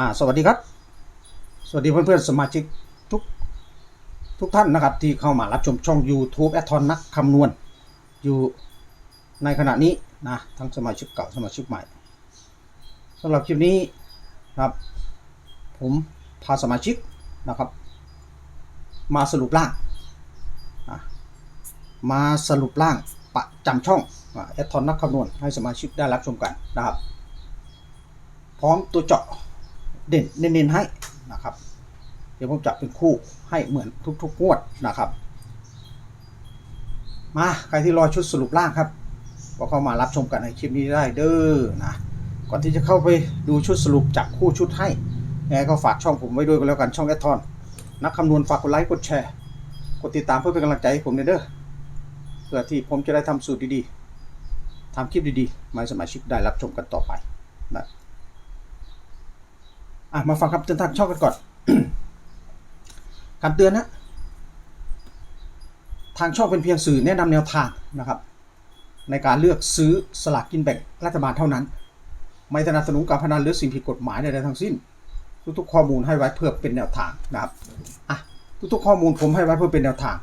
อ่าสวัสดีครับ สวัสดีเพื่อนๆสมาชิกทุกทุกท่านนะครับ ที่เข้ามารับชมช่อง YouTube แอทอนนักคำนวณ อยู่ในขณะนี้นะทั้งสมาชิกเก่าสมาชิกใหม่สำหรับคลิปนี้นะครับ ผมพาสมาชิกนะครับ มาสรุปร่างมาสรุปร่างประจำช่องแอทอนนักคำนวณให้สมาชิกได้รับชมกันนะครับ พร้อมตัวเจาะ เด่นเน้นๆให้นะครับ เดี๋ยวผมจับเป็นคู่ให้เหมือนทุกๆงวดนะครับ มาใครที่รอชุดสรุปร่างครับก็เข้ามารับชมกันในคลิปนี้ได้เด้อนะก่อนที่จะเข้าไปดูชุดสรุปจากคู่ชุดให้ยังไงก็ฝากช่องผมไว้ด้วยกันแล้วกันช่องแอดทอนนักคำนวณฝากกดไลค์กดแชร์ กดติดตามเพื่อเป็นกำลังใจให้ผมเด้อเพื่อที่ผมจะได้ทำสูตรดีๆทำคลิปดีๆมาสมาชิกได้รับชมกันต่อไปนะ อะมาฟังคำเตือนทางช่องกันก่อนคำเตือนนะทางช่องเป็นเพียงสื่อแนะนำแนวทางนะครับ ในการเลือกซื้อสลากกินแบ่งรัฐบาลเท่านั้น ไม่สนับสนุนการพนันหรือสิ่งผิดกฎหมายใดๆทั้งสิ้น ทุกๆข้อมูลให้ไว้เพื่อเป็นแนวทางนะครับอะทุกๆข้อมูลผมให้ไว้เพื่อเป็นแนวทาง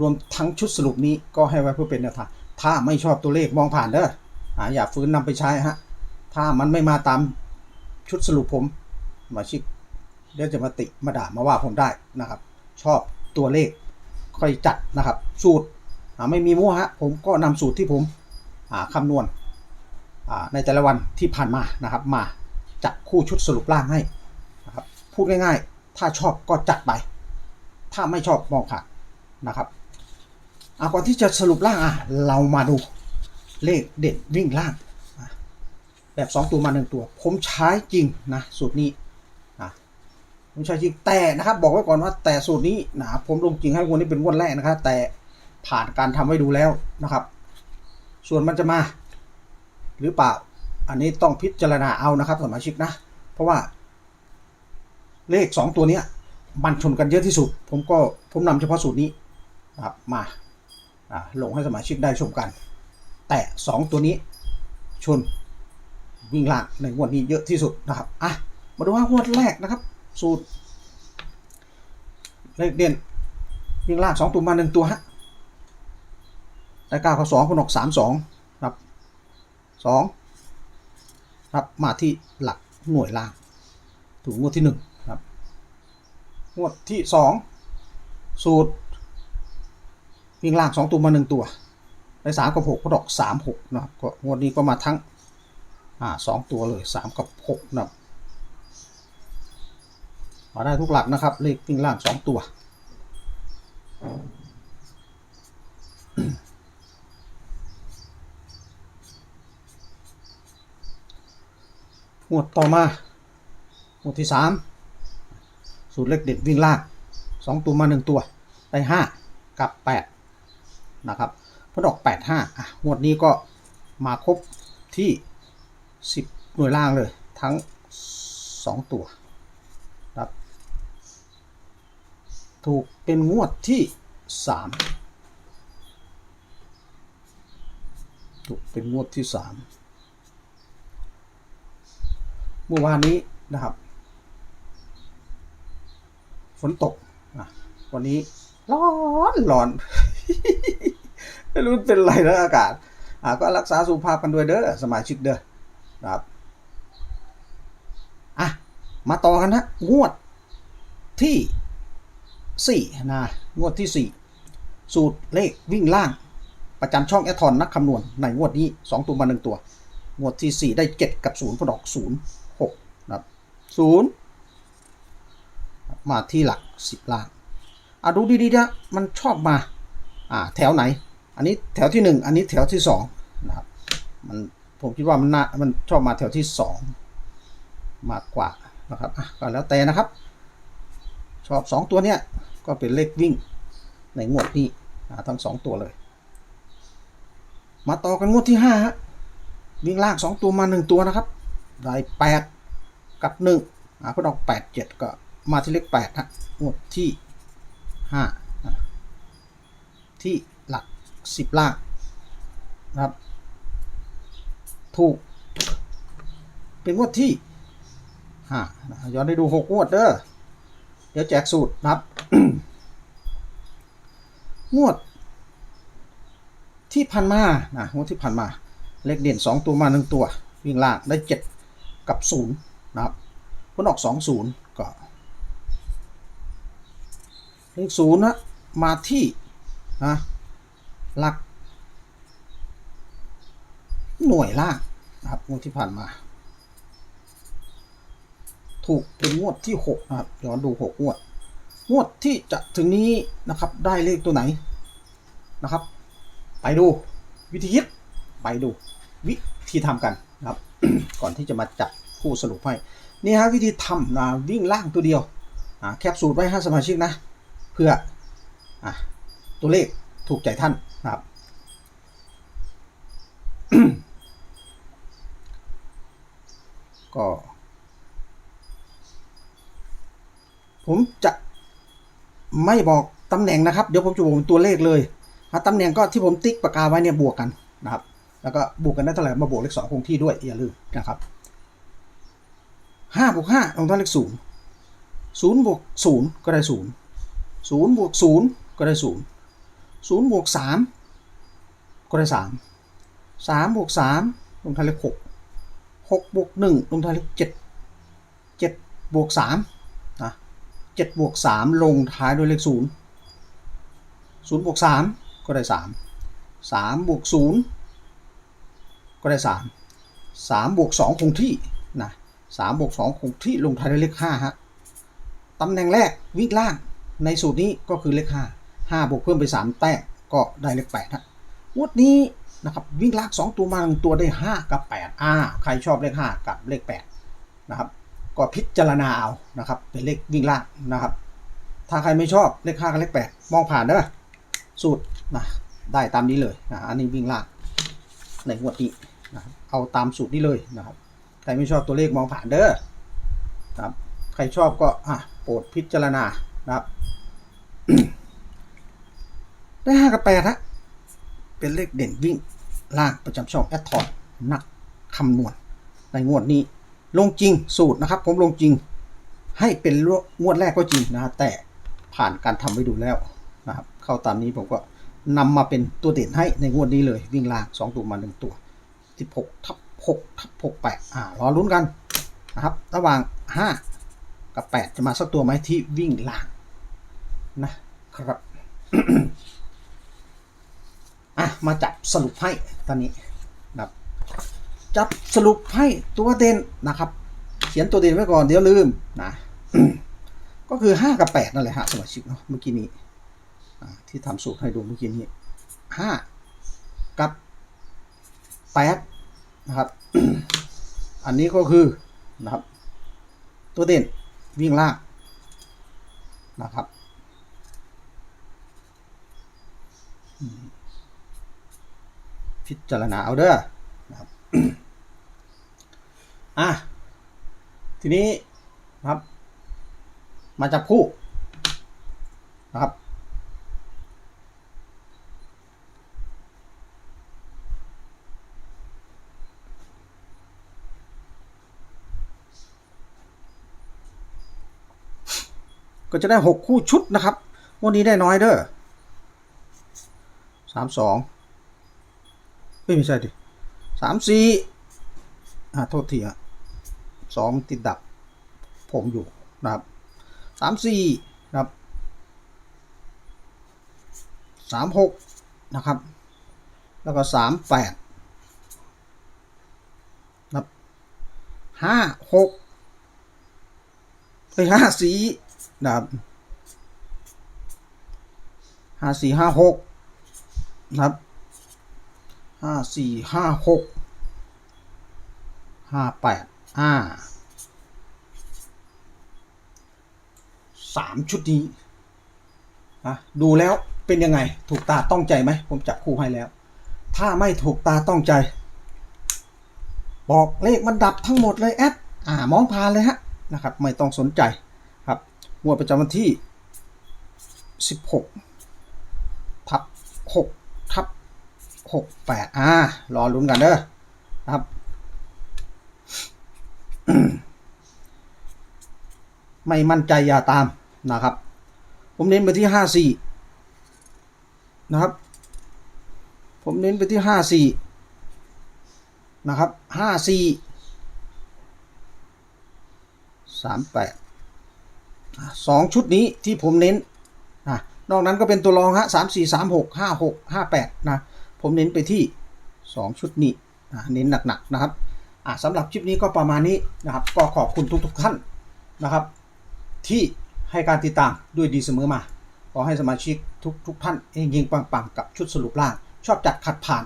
รวมทั้งชุดสรุปนี้ก็ให้ไว้เพื่อเป็นแนวทาง ถ้าไม่ชอบตัวเลขมองผ่านเด้ออะอย่าฟื้นนำไปใช้ฮะถ้ามันไม่มาตาม ชุดสรุปผมมาชิกเดี๋ยวจะมาติมาด่ามาว่าผมได้นะครับ ชอบตัวเลขค่อยจัดนะครับ สูตรไม่มีมั่วฮะผมก็นำสูตรที่ผมอ่าคำนวณในแต่ละวันที่ผ่านมานะครับ มาจัดคู่ชุดสรุปร่างให้นะครับพูดง่ายๆ ถ้าชอบก็จัดไป ถ้าไม่ชอบมองผ่านนะครับก่อนที่จะสรุปร่างเรามาดูเลขเด่นวิ่งล่าง แบบ 2 ตัวมา 1 ตัว ผมใช้จริงนะสูตรนี้นะผมใช้จริงแต่นะครับบอกไว้ก่อนว่าแต่สูตรนี้นะผมลงจริงให้วันนี้เป็นงวันแรกนะครับ แต่ผ่านการทำไว้ดูแล้วนะครับ ส่วนมันจะมา หรือเปล่า อันนี้ต้องพิจารณาเอานะครับสมาชิกนะ เพราะว่า เลข 2 ตัวเนี้ยมันชนกันเยอะที่สุด ผมก็ผมนำเฉพาะสูตรนี้นะครับมาอ่าลงให้สมาชิกได้ชมกัน แต่ 2 ตัวนี้ชน วิ่งล่างในงวดนี้เยอะที่สุดนะครับอะมาดูว่างวดแรกนะครับ สูตรเลขเด่นวิ่งล่างสองตัวมาหนึ่งตัวฮะได้เก้ากับสองพนกสามสองครับสองครับมาที่หลักหน่วยล่างถูกงวดที่หนึ่งครับงวดที่สองสูตรวิ่งล่างสองตัวมาหนึ่งตัวได้สามกับหกพนกสามหกนะครับงวดนี้ก็มาทั้ง อ่าสองตัวเลยสามกับหกนะครับมาได้ทุกหลักนะครับ เลขวิ่งล่างสองตัว หมวดต่อมา หมวดที่สามสูตรเลขเด็ดวิ่งล่างสองตัวมาหนึ่งตัว ได้ห้ากับแปดนะครับพอดอกแปดห้าอะหมวดนี้ก็มาครบที่ สิบหน่วยล่างเลยทั้งสองตัวครับ ถูกเป็นงวดที่สามถูกเป็นงวดที่สามเมื่อวานนี้นะครับ ฝนตกนะวันนี้ร้อนร้อนไม่รู้เป็นไรแล้วอากาศ อ่าก็รักษาสุขภาพกันด้วยเด้อสมาชิกเด้อ ครับอะมาต่อกันนะงวดที่สี่นะงวดที่สี่สูตรเลขวิ่งล่าง ประจำช่องแอทอนนักคำนวณในงวดนี้สองตัวมาหนึ่งตัวงวดที่สี่ได้เจ็ดกับศูนย์พอดอกศูนย์หกนะครับศูนย์มาที่หลักสิบล่างอะดูดีๆนะมันชอบมาอ่าแถวไหน อันนี้แถวที่หนึ่งอันนี้แถวที่สองนะครับมัน ผมคิดว่ามันน่ามันชอบมาแถวที่สองมากกว่านะครับอะก็แล้วแต่นะครับ ชอบ2ตัวเนี้ยก็เป็นเลขวิ่งในงวดนี้ทั้ง2ตัวเลย มาต่อกันงวดที่5ฮะวิ่งล่างตัวมา1ตัวนะครับ ได้8กับ1อะพอดอก8 7ก็มาที่เลข8ฮะงวดที่5อะที่หลัก10ล่างนะครับ ถูก เป็นงวดที่ห้านะย้อนได้ดูหกงวดเด้อเดี๋ยวแจกสูตรนับ งวด ที่ผ่านมานะงวดที่ผ่านมา เลขเด่นสองตัวมาหนึ่งตัว วิ่งล่างได้เจ็ดกับศูนย์นะครับผลออกสองศูนย์ก็เลขศูนย์นะมาที่นะหลัก หน่วยล่างนะครับงวดที่ผ่านมา ถูกเป็นงวดที่หกนะครับย้อนดูหกงวด งวดที่จะถึงนี้นะครับ ได้เลขตัวไหนนะครับ ไปดูวิธีคิดไปดูวิธีทำกันนะครับ ก่อนที่จะมาจับคู่สรุปให้นี่ฮะวิธีทำนะวิ่งล่างตัวเดียวอ่าแคปสูตรไว้ให้สมาชิกนะ เพื่ออตัวเลขถูกใจท่านนะครับ ก็ ผมจะไม่บอกตำแหน่งนะครับ เดี๋ยวผมจะบอกเป็นตัวเลขเลยอะตำแหน่งก็ที่ผมติ๊กปากกาไว้เนี่ยบวกกันนะครับ แล้วก็บวกกันได้เท่าไหร่มาบวกเลขสองคงที่ด้วยอย่าลืมนะครับห้าบวกห้าลงท้ายเลขศูนย์ศูนย์บวกศูนย์ก็ได้ศูนย์ศูนย์บวกศูนย์ก็ได้ศูนย์ศูนย์บวกสามก็ได้สามสามบวกสามลงท้ายเลขหก หกบวกหนึ่งลงท้ายเลขเจ็ดเจ็ดบวกสามนะเจ็ดบวกสามลงท้ายด้วยเลขศูนย์ศูนย์บวกสามก็ได้สามสามบวกศูนย์ก็ได้สามสามบวกสองคงที่นะสามบวกสองคงที่ลงท้ายด้วยเลขห้าฮะตำแหน่งแรกวิ่งล่างในสูตรนี้ก็คือเลขห้าห้าบวกเพิ่มไปสามแต้มก็ได้เลขแปดฮะงวดนี้ นะครับวิ่งลางสองตัวมาหนึ่งตัวได้ห้ากับแปดอ่าใครชอบเลขห้ากับเลขแปดนะครับก็พิจารณาเอานะครับเป็นเลขวิ่งลางนะครับ ถ้าใครไม่ชอบเลขห้ากับเลขแปดมองผ่านเด้อสูตรนะได้ตามนี้เลยนะอันนี้วิ่งลางในงวดนี้นะครับเอาตามสูตรนี้เลยนะครับใครไม่ชอบตัวเลขมองผ่านเด้อนะครับใครชอบก็อะโปรดพิจารณานะครับได้ห้ากับแปดฮะ เป็นเลขเด่นวิ่งล่างประจำช่องแอดทอนนักคำนวณในงวดนี้ ลงจริงสูตรนะครับ ผมลงจริงให้เป็นงวดแรกก็จริงนะครับแต่ผ่านการทำไว้ดูแล้วนะครับ เข้าตามนี้ผมก็นำมาเป็นตัวเด่นให้ในงวดนี้เลย วิ่งล่างสองตัวมาหนึ่งตัวสิบหกทับหกทับหกแปดอ่ารอลุ้นกันนะครับ ระหว่างห้ากับแปดจะมาสักตัวไหมที่วิ่งล่างนะครับ อะมาจับสรุปให้ตอนนี้นะครับจับสรุปให้ตัวเด่นนะครับ เขียนตัวเด่นไว้ก่อนเดี๋ยวลืมนะก็คือห้ากับแปดนั่นแหละฮะสมาชิกเนาะเมื่อกี้นี้ที่ทำสูตรให้ดูเมื่อกี้นี้ห้ากับแปดนะครับ อันนี้ก็คือนะครับ ตัวเด่นวิ่งล่างนะครับ พิจารณาเอาเด้อนะครับอะทีนี้นะครับ มาจับคู่นะครับ ก็จะได้หกคู่ชุดนะครับ วันนี้ได้น้อยเด้อสามสอง ไม่ไม่ใช่ดิสามสี่อ่าโทษทีอะสองติดดับ ผมอยู่นะครับสามสี่นะครับสามหกนะครับ แล้วก็สามแปดนะครับห้าหกไปห้าสี่นะครับห้าสี่ห้าหกนะครับ ห้าสี่ห้าหกห้าแปดห้าสามชุดนี้นะดูแล้วเป็นยังไงถูกตาต้องใจไหมผมจับคู่ให้แล้ว ถ้าไม่ถูกตาต้องใจ บอกเลขมันดับทั้งหมดเลยแอดอ่ามองผ่านเลยฮะนะครับ ไม่ต้องสนใจครับงวดประจำวันที่ 16ทับ6 ทับ68อ่ารอลุ้นกันเด้อนะครับ ไม่มั่นใจอย่าตามนะครับ ผมเน้นไปที่ห้าสี่นะครับ ผมเน้นไปที่ห้าสี่นะครับห้าสี่สามแปดสองชุดนี้ที่ผมเน้นนะนอกนั้นก็เป็นตัวรองฮะสามสี่สามหกห้าหกห้าแปดนะ ผมเน้นไปที่สองชุดนี้เน้นหนักๆนะครับสำหรับคลิปนี้ก็ประมาณนี้นะครับ ก็ขอบคุณทุกๆท่านนะครับ ที่ให้การติดตามด้วยดีเสมอมาขอให้สมาชิกทุกทุกท่านเองๆปังๆกับชุดสรุปล่าง ชอบจัดขัดผ่าน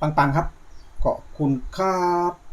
ปังๆครับขอบคุณครับ